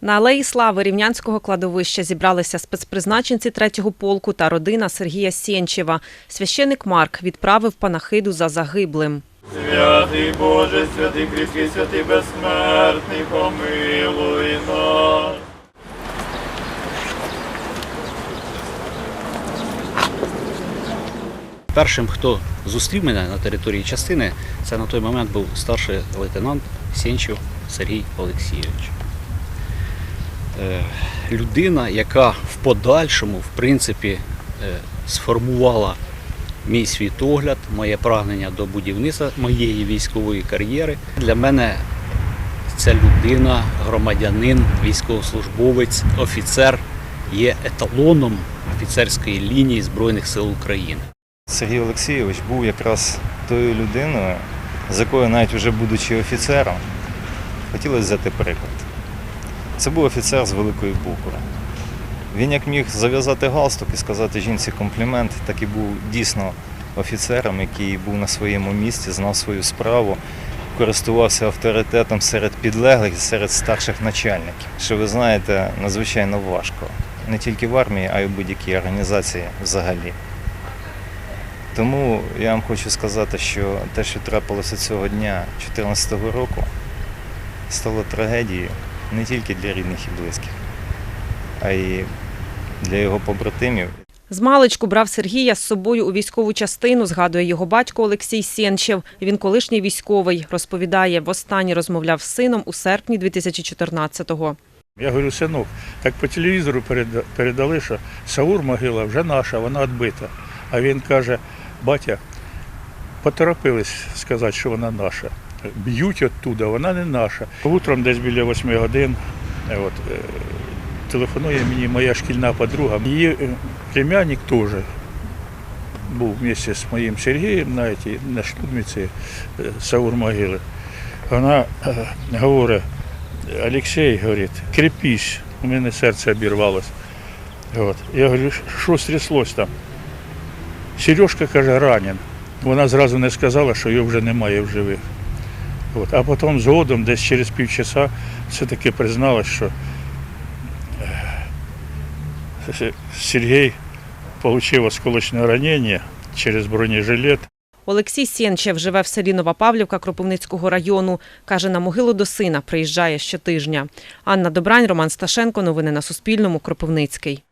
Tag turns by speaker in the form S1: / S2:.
S1: На алеї слави Рівнянського кладовища зібралися спецпризначенці третього полку та родина Сергія Сєнчева. Священик Марк відправив панахиду за загиблим.
S2: Святий Боже, святий кріпкий, святий безсмертний, помилуй нас.
S3: Першим, хто зустрів мене на території частини, це на той момент був старший лейтенант Сєнчев Сергій Олексійович. Е, Людина, яка в подальшому, в принципі, е, сформувала мій світогляд, моє прагнення до будівництва моєї військової кар'єри. Для мене ця людина, громадянин, військовослужбовець, офіцер є еталоном офіцерської лінії Збройних сил України.
S4: Сергій Олексійович був якраз тою людиною, з якою навіть вже будучи офіцером, хотілося взяти приклад. Це був офіцер з великої букви. Він як міг зав'язати галстук і сказати жінці комплімент, так і був дійсно офіцером, який був на своєму місці, знав свою справу, користувався авторитетом серед підлеглих і серед старших начальників. Що ви знаєте, надзвичайно важко. Не тільки в армії, а й у будь-якій організації взагалі. Тому я вам хочу сказати, що те, що трапилося цього дня 2014 року, стало трагедією не тільки для рідних і близьких, а й для його побратимів.
S1: Змалечку брав Сергія з собою у військову частину, згадує його батько Олексій Сєнчев. Він колишній військовий. Розповідає, востаннє розмовляв з сином у серпні 2014-го.
S5: Я говорю, синок, так по телевізору передали, що Саур могила вже наша, вона відбита. А він каже, батя, поторопились сказати, що вона наша. Б'ють оттуда, вона не наша. Утром десь біля восьми годин е, от, е, телефонує мені моя шкільна подруга. Її е, племянник теж був вместе з моїм Сергієм на, этой, на штурмі цієї, е, Саур могили. Вона говорить, Олексій говорить, крепись, у мене серце обірвалося. От. Я говорю, що стряслось там? Сережка каже, ранен. Вона зразу не сказала, що його вже немає в живих. От. А потім згодом, десь через півчаса, все-таки призналась, що е, Сергій отримав осколочне ранення через бронежилет.
S1: Олексій Сєнчев живе в селі Нова Павлівка Кропивницького району. Каже, на могилу до сина приїжджає щотижня. Анна Добрань, Роман Сташенко. Новини на Суспільному. Кропивницький.